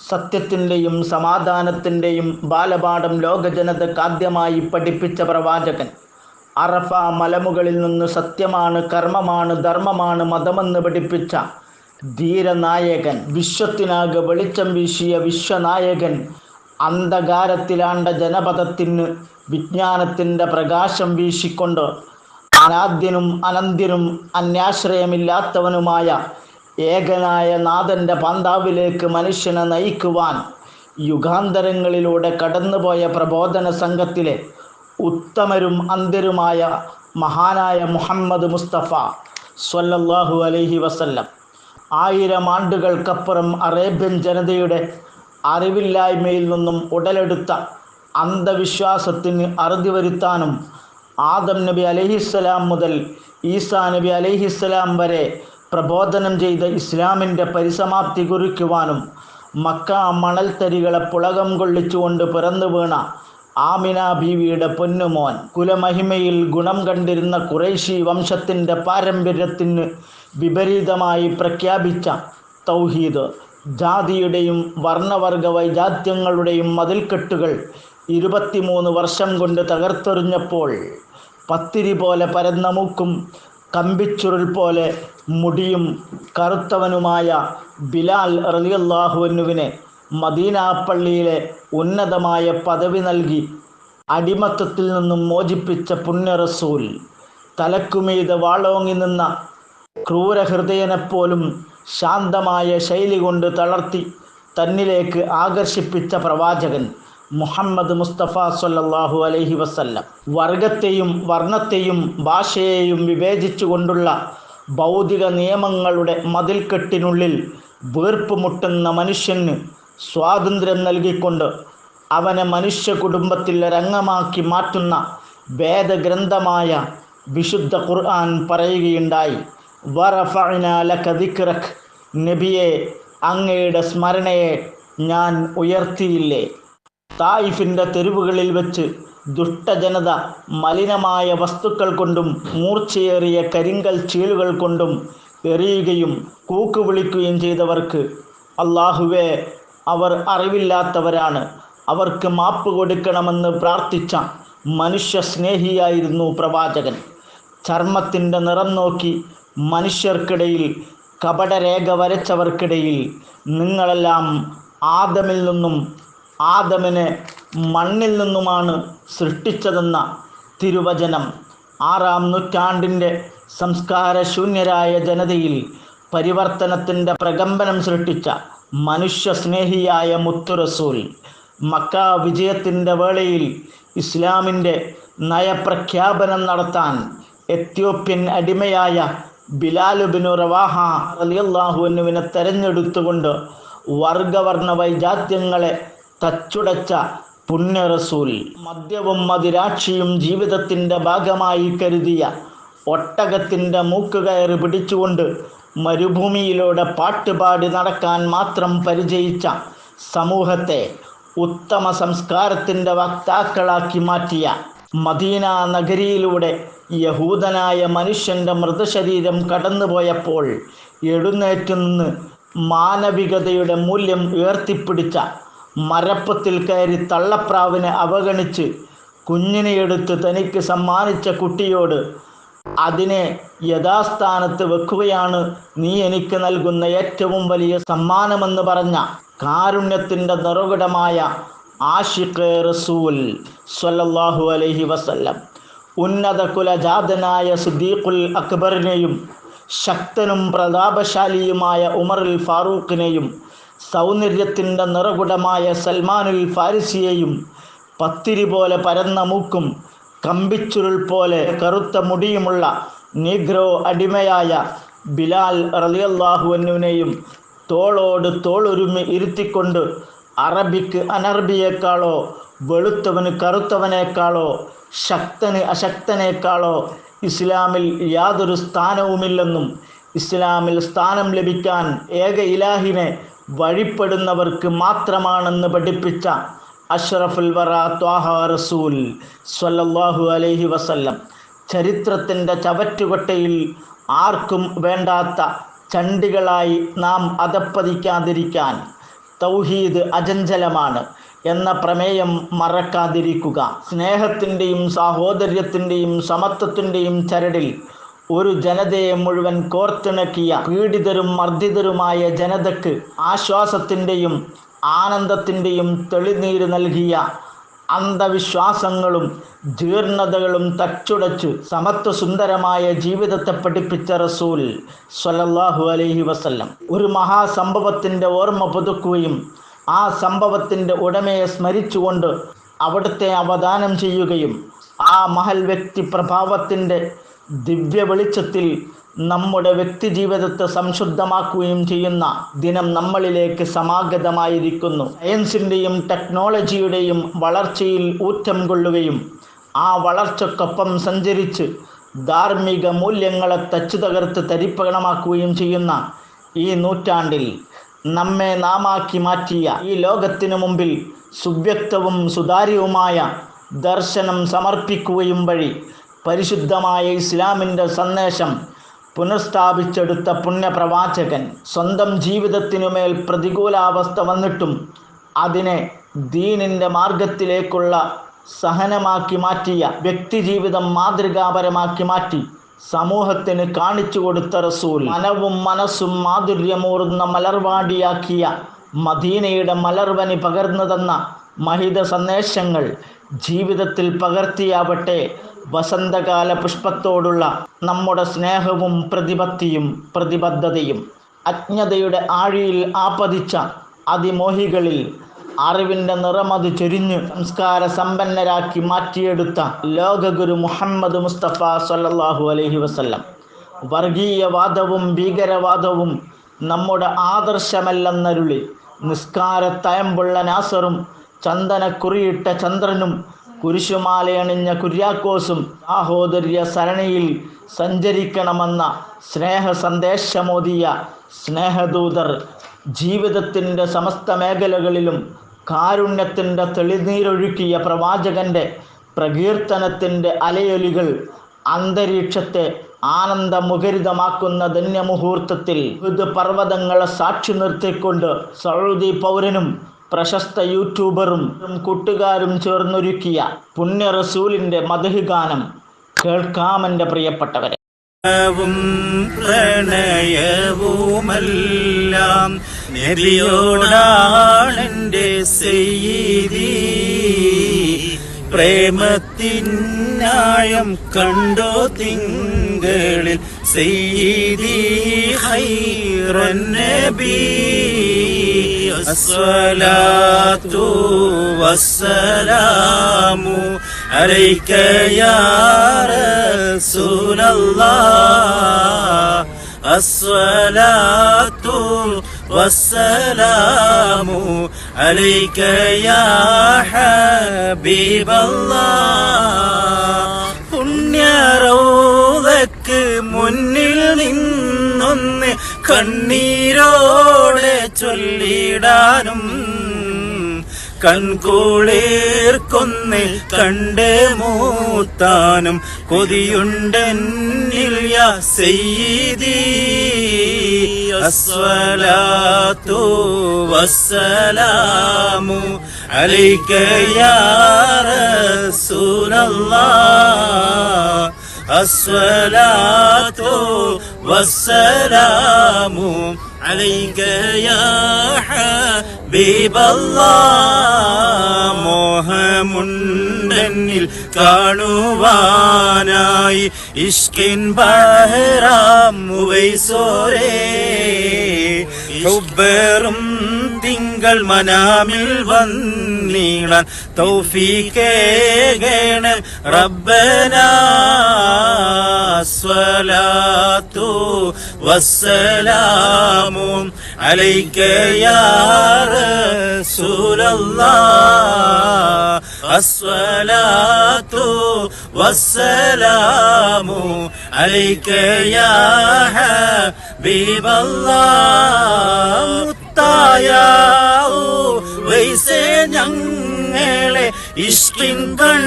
സത്യത്തിന്റെയും സമാധാനത്തിന്റെയും ബാലപാഠം ലോകജനതക്കാദ്യമായി പഠിപ്പിച്ച പ്രവാചകൻ. അറഫ മലമുകളിൽ നിന്ന് സത്യമാണ് കർമ്മമാണ് ധർമ്മമാണ് മതമെന്ന് പഠിപ്പിച്ച ധീരനായകൻ വിശ്വത്തിനാകെ വെളിച്ചം വീശിയ വിശ്വനായകൻ അന്ധകാരത്തിലാണ്ട ജനപഥത്തിന് വിജ്ഞാനത്തിന്റെ പ്രകാശം വീശിക്കൊണ്ട് അനാദ്യനും അനന്ത്യനും അന്യാശ്രയമില്ലാത്തവനുമായ ഏകനായ നാഥന്റെ പന്താവിലേക്ക് മനുഷ്യനെ നയിക്കുവാൻ യുഗാന്തരങ്ങളിലൂടെ കടന്നുപോയ പ്രബോധന സംഘത്തിലെ ഉത്തമരും അന്തരുമായ മഹാനായ മുഹമ്മദ് മുസ്തഫ സ്വല്ലല്ലാഹു അലൈഹി വസല്ലം. ആയിരം ആണ്ടുകൾക്കപ്പുറം അറേബ്യൻ ജനതയുടെ അറിവില്ലായ്മയിൽ നിന്നും ഉടലെടുത്ത അന്ധവിശ്വാസത്തിന് അറുതി വരുത്താനും ആദം നബി അലഹിസ്സലാം മുതൽ ഈസാ നബി അലഹിസ്സലാം വരെ പ്രബോധനം ചെയ്ത ഇസ്ലാമിന്റെ പരിസമാപ്തി കുറിക്കുവാനും മക്ക മണൽത്തരികളെ പുളകം കൊള്ളിച്ചുകൊണ്ട് പിറന്നു വീണ ആമിന ബീവിയുടെ പൊന്നുമോൻ കുലമഹിമയിൽ ഗുണം കണ്ടിരുന്ന കുറേശി വംശത്തിന്റെ പാരമ്പര്യത്തിന് വിപരീതമായി പ്രഖ്യാപിച്ച തൗഹീദ്. ജാതിയുടെയും വർണവർഗ വൈജാത്യങ്ങളുടെയും മതിൽക്കെട്ടുകൾ ഇരുപത്തിമൂന്ന് വർഷം കൊണ്ട് തകർത്തെറിഞ്ഞപ്പോൾ പത്തിരി പോലെ പരന്ന മൂക്കും കമ്പിച്ചുരുൾ പോലെ മുടിയും കറുത്തവനുമായ ബിലാൽ റലിയല്ലാഹുവിനുവിനെ മദീന പള്ളിയിലെ ഉന്നതമായ പദവി നൽകി അടിമത്തത്തിൽ നിന്നും മോചിപ്പിച്ച പുണ്യറസൂൽ. തലക്കുമീത് വാളോങ്ങി നിന്ന ക്രൂരഹൃദയനെപ്പോലും ശാന്തമായ ശൈലി കൊണ്ട് തളർത്തി തന്നിലേക്ക് ആകർഷിപ്പിച്ച പ്രവാചകൻ. മുഹമ്മദ് മുസ്തഫ സല്ലല്ലാഹു അലൈഹി വസല്ലം വർഗത്തെയും വർണത്തെയും ഭാഷയെയും വിവേചിച്ചുകൊണ്ടുള്ള ഭൗതിക നിയമങ്ങളുടെ മതിൽക്കെട്ടിനുള്ളിൽ വീർപ്പുമുട്ടുന്ന മനുഷ്യന് സ്വാതന്ത്ര്യം നൽകിക്കൊണ്ട് അവനെ മനുഷ്യ കുടുംബത്തിൽ രംഗമാക്കി മാറ്റുന്ന വേദഗ്രന്ഥമായ വിശുദ്ധ ഖുർആൻ പറയുകയുണ്ടായി ലക നബിയെ അങ്ങയുടെ സ്മരണയെ ഞാൻ ഉയർത്തിയില്ലേ? തായിഫിന്റെ തെരുവുകളിൽ വെച്ച് ദുഷ്ടജനത മലിനമായ വസ്തുക്കൾ കൊണ്ടും മൂർച്ചയേറിയ കരിങ്കൽ ചീലുകൾ കൊണ്ടും എറിയുകയും കൂക്ക് വിളിക്കുകയും ചെയ്തവർക്ക് അള്ളാഹുവെ അവർ അറിവില്ലാത്തവരാണ്. അവർക്ക് മാപ്പ് കൊടുക്കണമെന്ന് പ്രാർത്ഥിച്ച മനുഷ്യ സ്നേഹിയായിരുന്നു പ്രവാചകൻ. ചർമ്മത്തിന്റെ നിറം നോക്കി മനുഷ്യർക്കിടയിൽ കപടരേഖ വരച്ചവർക്കിടയിൽ നിങ്ങളെല്ലാം ആദമിൽ നിന്നും ആദമിനെ മണ്ണിൽ നിന്നുമാണ് സൃഷ്ടിച്ചതെന്ന തിരുവചനം ആറാം നൂറ്റാണ്ടിന്റെ സംസ്കാരശൂന്യരായ ജനതയിൽ പരിവർത്തനത്തിന്റെ പ്രകമ്പനം സൃഷ്ടിച്ച മനുഷ്യസ്നേഹിയായ മുത്തുറസൂൽ മക്ക വിജയത്തിന്റെ വേളയിൽ ഇസ്ലാമിന്റെ നയപ്രഖ്യാപനം നടത്താൻ എത്യോപ്യൻ അടിമയായ ബിലാലുബിനു റവാഹ റലിയല്ലാഹുവിനുവിനെ തെരഞ്ഞെടുത്തുകൊണ്ട് വർഗവർണ വൈജാത്യങ്ങളെ തച്ചുടച്ച പുണ്യ റസൂൽ മദ്യവും മതിരാക്ഷിയും ജീവിതത്തിന്റെ ഭാഗമായി കരുതിയ ഒട്ടകത്തിന്റെ മൂക്കുകയറ് പിടിച്ചുകൊണ്ട് മരുഭൂമിയിലൂടെ പാട്ടുപാടി നടക്കാൻ മാത്രം പരിചയിച്ച സമൂഹത്തെ ഉത്തമ സംസ്കാരത്തിന്റെ വക്താക്കളാക്കി മാറ്റിയ മദീന നഗരിയിലൂടെ യഹൂദനായ മനുഷ്യന്റെ മൃതശരീരം കടന്നുപോയപ്പോൾ എഴുന്നേറ്റ് നിന്ന് മാനവികതയുടെ മൂല്യം ഉയർത്തിപ്പിടിച്ച മരപ്പത്തിൽ കയറി തള്ളപ്രാവിനെ അവഗണിച്ച് കുഞ്ഞിനെ എടുത്ത് തനിക്ക് സമ്മാനിച്ച കുട്ടിയോട് അതിനെ യഥാസ്ഥാനത്ത് വെക്കുകയാണ്. നീ എനിക്ക് നൽകുന്ന ഏറ്റവും വലിയ സമ്മാനമെന്ന് പറഞ്ഞ കാരുണ്യത്തിന്റെ നിറകുടമായ ആഷിഖ് റസൂൽ സ്വല്ലല്ലാഹു അലൈഹി വസല്ലം. ഉന്നത കുലജാതനായ സുദ്ദീഖുൽ അക്ബറിനെയും ശക്തനും പ്രതാപശാലിയുമായ ഉമറുൽ ഫാറൂഖിനെയും സൗന്ദര്യത്തിന്റെ നിറകുടമായ സൽമാനുൽ ഫാരിസിയെയും പത്തിരി പോലെ പരന്ന മൂക്കും കമ്പിച്ചുരുൾ പോലെ കറുത്ത മുടിയുമുള്ള നീഗ്രോ അടിമയായ ബിലാൽ റലിയല്ലാഹുവിനെയും തോളോട് തോളൊരുമി ഇരുത്തിക്കൊണ്ട് അറബിക്ക് അനർബിയേക്കാളോ വെളുത്തവന് കറുത്തവനേക്കാളോ ശക്തന് അശക്തനേക്കാളോ ഇസ്ലാമിൽ യാതൊരു സ്ഥാനവുമില്ലെന്നും ഇസ്ലാമിൽ സ്ഥാനം ലഭിക്കാൻ ഏക ഇലാഹിനെ വഴിപ്പെടുന്നവർക്ക് മാത്രമാണെന്ന് പഠിപ്പിച്ച അഷ്റഫുൽ വറ ത്വാഹ റസൂൽ സ്വല്ലല്ലാഹു അലൈഹി വസല്ലം. ചരിത്രത്തിന്റെ ചവറ്റുകൊട്ടയിൽ ആർക്കും വേണ്ടാത്ത ചണ്ടികളായി നാം അതപ്പതിക്കാതിരിക്കാൻ തൗഹീദ് അജഞ്ചലമാണ് എന്ന പ്രമേയം മറക്കാതിരിക്കുക. സ്നേഹത്തിന്റെയും സാഹോദര്യത്തിന്റെയും സമത്വത്തിന്റെയും ചരടിൽ ഒരു ജനതയെ മുഴുവൻ കോർത്തിണക്കിയ പീഡിതരും മർദ്ദിതരുമായ ജനതയ്ക്ക് ആശ്വാസത്തിന്റെയും ആനന്ദത്തിന്റെയും തെളിനീര് നൽകിയ അന്ധവിശ്വാസങ്ങളും ജീർണതകളും തച്ചുടച്ച് സമത്വ സുന്ദരമായ ജീവിതത്തെ പഠിപ്പിച്ച റസൂൽ സ്വല്ലല്ലാഹു അലൈഹി വസല്ലം. ഒരു മഹാസംഭവത്തിന്റെ ഓർമ്മ പുതുക്കുകയും ആ സംഭവത്തിന്റെ ഉടമയെ സ്മരിച്ചുകൊണ്ട് അവിടുത്തെ അവദാനം ചെയ്യുകയും ആ മഹൽ വ്യക്തി പ്രഭാവത്തിന്റെ ദിവ്യ വെളിച്ചത്തിൽ നമ്മുടെ വ്യക്തി ജീവിതത്തെ സംശുദ്ധമാക്കുകയും ചെയ്യുന്ന ദിനം നമ്മളിലേക്ക് സമാഗതമായിരിക്കുന്നു. സയൻസിന്റെയും ടെക്നോളജിയുടെയും വളർച്ചയിൽ ഊറ്റം കൊള്ളുകയും ആ വളർച്ചക്കൊപ്പം സഞ്ചരിച്ച് ധാർമ്മിക മൂല്യങ്ങളെ തച്ചു തകർത്ത് തരിപ്പകണമാക്കുകയും ചെയ്യുന്ന ഈ നൂറ്റാണ്ടിൽ നമ്മെ നാമാക്കി മാറ്റിയ ഈ ലോകത്തിനു മുമ്പിൽ സുവ്യക്തവും സുതാര്യവുമായ ദർശനം സമർപ്പിക്കുകയും വഴി പരിശുദ്ധമായ ഇസ്ലാമിന്റെ സന്ദേശം പുനഃസ്ഥാപിച്ചെടുത്ത പുണ്യപ്രവാചകൻ സ്വന്തം ജീവിതത്തിനുമേൽ പ്രതികൂലാവസ്ഥ വന്നിട്ടും അതിനെ ദീനിന്റെ മാർഗത്തിലേക്കുള്ള സഹനമാക്കി മാറ്റിയ വ്യക്തിജീവിതം മാതൃകാപരമാക്കി മാറ്റി സമൂഹത്തിന് കാണിച്ചു കൊടുത്ത റസൂൽ. മനവും മനസ്സും മാധുര്യമൂർന്ന മലർവാടിയാക്കിയ മദീനയുടെ മലർവനി പകർന്നു തന്ന മഹിത സന്ദേശങ്ങൾ ജീവിതത്തിൽ പകർത്തിയാവട്ടെ വസന്തകാല പുഷ്പത്തോടുള്ള നമ്മുടെ സ്നേഹവും പ്രതിപത്തിയും പ്രതിബദ്ധതയും. അജ്ഞതയുടെ ആഴിയിൽ ആപതിച്ച അതിമോഹികളിൽ അറിവിന്റെ നിറമത് ചൊരിഞ്ഞ് സംസ്കാര സമ്പന്നരാക്കി മാറ്റിയെടുത്ത ലോകഗുരു മുഹമ്മദ് മുസ്തഫ സല്ലല്ലാഹു അലഹി വസല്ലം. വർഗീയവാദവും ഭീകരവാദവും നമ്മുടെ ആദർശമല്ലെന്നരുളി നിസ്കാരത്തയമ്പുള്ള നാസറും ചന്ദനക്കുറിയിട്ട ചന്ദ്രനും കുരിശുമാലയണിഞ്ഞ കുര്യാക്കോസും സാഹോദര്യ സരണിയിൽ സഞ്ചരിക്കണമെന്ന സ്നേഹ സന്ദേശമോതിയ സ്നേഹദൂതർ ജീവിതത്തിന്റെ സമസ്ത മേഖലകളിലും കാരുണ്യത്തിന്റെ തെളിനീരൊഴുക്കിയ പ്രവാചകന്റെ പ്രകീർത്തനത്തിന്റെ അലയൊലികൾ അന്തരീക്ഷത്തെ ആനന്ദമുഖരിതമാക്കുന്ന ധന്യമുഹൂർത്തത്തിൽ വിവിധ പർവതങ്ങളെ സാക്ഷി നിർത്തിക്കൊണ്ട് സൗദി പൗരനും പ്രശസ്ത യൂട്യൂബറും കൂട്ടുകാരും ചേർന്നൊരുക്കിയ പുണ്യ റസൂലിന്റെ മധു ഗാനം കേൾക്കാമെന്റെ പ്രിയപ്പെട്ടവരെ. പ്രണയവുമെല്ലാം പ്രേമത്തിനായം കണ്ടോ തിങ്കളിൽ سيدي خير النبي الصلاة والسلام عليك يا رسول الله. الصلاة والسلام عليك يا حبيب الله. മുന്നിൽ നിന്നൊന്ന് കണ്ണീരോടെ ചൊല്ലിടാനും കൺകൂളേർക്കൊന്ന് കണ്ട് മൂത്താനും കൊതിയുണ്ടെന്നിൽ യാ സെയ്തി അസ്വലാത്തു വസ്സലാമു അലൈക യാ റസൂലല്ലാഹ് الصلاة والسلام عليك يا حبيب الله മോഹമുണ്ടെന്നിൽ കാണുവാനായി ഇഷ്കിൻ ബഹറാം ഉവൈസോരേ ഹുബറും തിങ്കൾ മനാമിൽ വന്നിടാൻ തൗഫീക്കേകേണ റബ്ബന സ്വലാത്തു വസ്സലാമു അലൈക യാ റസൂലല്ലാഹ് അസ്സലാത്തു വസ്സലാമു അലൈക യാ ഹബീബല്ലാഹ് മുത്തായ വൈസേ ഞങ്ങളെ ഇഷ്ടിൻ കൺ